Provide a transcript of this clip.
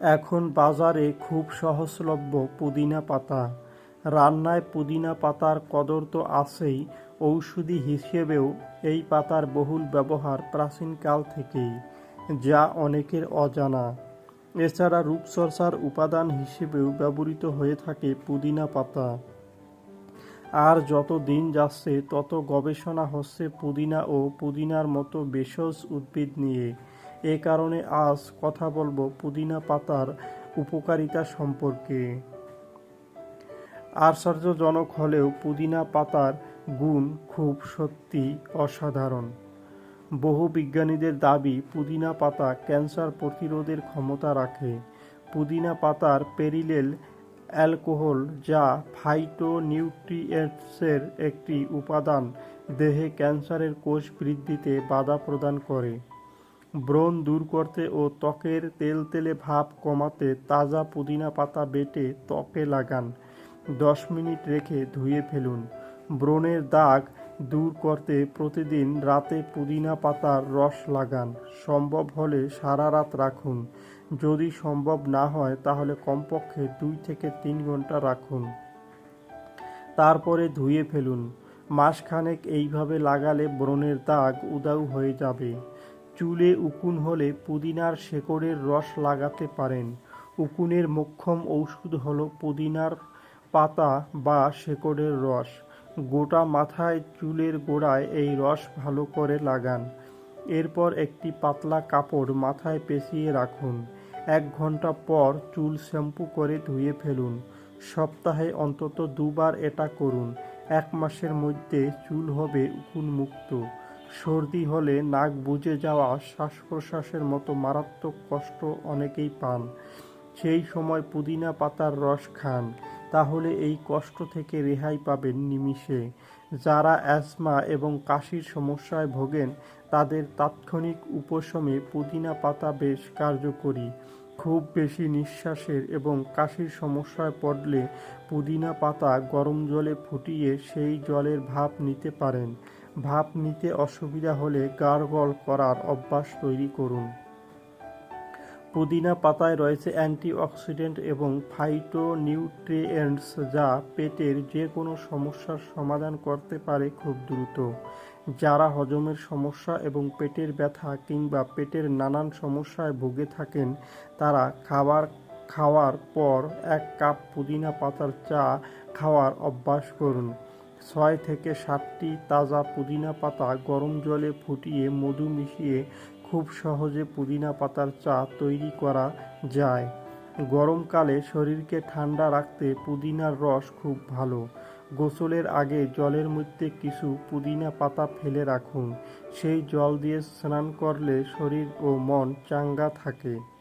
এখন বাজারে খুব সহজলভ্য পুদিনা পাতা। রান্নায় পুদিনা পাতার কদর তো আছেই, ঔষধি হিসেবেও এই পাতার বহুল ব্যবহার প্রাচীনকাল থেকেই, যা অনেকের অজানা। এছাড়া রূপচর্চার উপাদান হিসেবেও ব্যবহৃত হয়ে থাকে পুদিনা পাতা। আর যত দিন যাচ্ছে, তত গবেষণা হচ্ছে পুদিনা ও পুদিনার মতো ভেষজ উদ্ভিদ নিয়ে। এ কারণে আজ কথা বলব পুদিনা পাতার উপকারিতা সম্পর্কে। আশ্চর্যজনক হলেও পুদিনা পাতার গুণ খুব সত্যি অসাধারণ। বহু বিজ্ঞানীদের দাবি, পুদিনা পাতা ক্যান্সার প্রতিরোধের ক্ষমতা রাখে। পুদিনা পাতার পেরিলেল অ্যালকোহল যা ফাইটোনিউট্রিয়েন্টসের একটি উপাদান দেহে ক্যান্সারের কোষ বৃদ্ধিতে বাধা প্রদান করে। ব্রণ দূর করতে ও ত্বকের তেলতেলে ভাব কমাতে তাজা পুদিনা পাতা বেটে ত্বকে লাগান। দশ মিনিট রেখে ধুয়ে ফেলুন। ব্রণের দাগ দূর করতে প্রতিদিন রাতে পুদিনা পাতার রস লাগান। সম্ভব হলে সারা রাত রাখুন। যদি সম্ভব না হয়, তাহলে কমপক্ষে দুই থেকে তিন ঘণ্টা রাখুন। তারপরে ধুয়ে ফেলুন। মাসখানেক এইভাবে লাগালে ব্রণের দাগ উদাউ হয়ে যাবে। চুলে উকুন হলে পুদিনার শেকড়ের রস লাগাতে পারেন। উকুনের মোক্ষম ঔষধ হলো পুদিনার পাতা বা শেকড়ের রস। গোটা মাথায় চুলের গোড়ায় এই রস ভালো করে লাগান। এরপর একটি পাতলা কাপড় মাথায় পেঁচিয়ে রাখুন। এক ঘণ্টা পর চুল শ্যাম্পু করে ধুয়ে ফেলুন। সপ্তাহে অন্তত দুবার এটা করুন। এক মাসের মধ্যে চুল হবে উকুনমুক্ত। সর্দি হলে নাক বুজে যাওয়া শ্বাস প্রশ্বাসের মতো মারাত্মক কষ্ট অনেকেই পান। সেই সময় পুদিনা পাতার রস খান, তাহলে এই কষ্ট থেকে রেহাই পাবেন নিমিষে। যারা অ্যাসমা এবং কাশির সমস্যায় ভোগেন, তাদের তাৎক্ষণিক উপশমে পুদিনা পাতা বেশ কার্যকরী। খুব বেশি নিঃশ্বাসের এবং কাশির সমস্যায় পড়লে পুদিনা পাতা গরম জলে ফুটিয়ে সেই জলের ভাপ নিতে পারেন। ভাপ নিতে অসুবিধা হলে গার্গল করার অভ্যাস তৈরি করুন। পুদিনা পাতায় রয়েছে অ্যান্টিঅক্সিডেন্ট এবং ফাইটোনিউট্রিয়েন্টস যা পেটের যে কোনো সমস্যার সমাধান করতে পারে খুব দ্রুত। যারা হজমের সমস্যা এবং পেটের ব্যথা কিংবা পেটের নানান সমস্যায় ভুগে থাকেন, তারা খাবার খাওয়ার পর এক কাপ পুদিনা পাতার চা খাওয়ার অভ্যাস করুন। ছয় থেকে সাতটি তাজা পুদিনা পাতা গরম জলে ফুটিয়ে মধু মিশিয়ে খুব সহজে পুদিনা পাতার চা তৈরি করা যায়। গরমকালে শরীরকে ঠান্ডা রাখতে পুদিনার রস খুব ভালো। গোসলের আগে জলের মধ্যে কিছু পুদিনা পাতা ফেলে রাখুন। সেই জল দিয়ে স্নান করলে শরীর ও মন চাঙ্গা থাকে।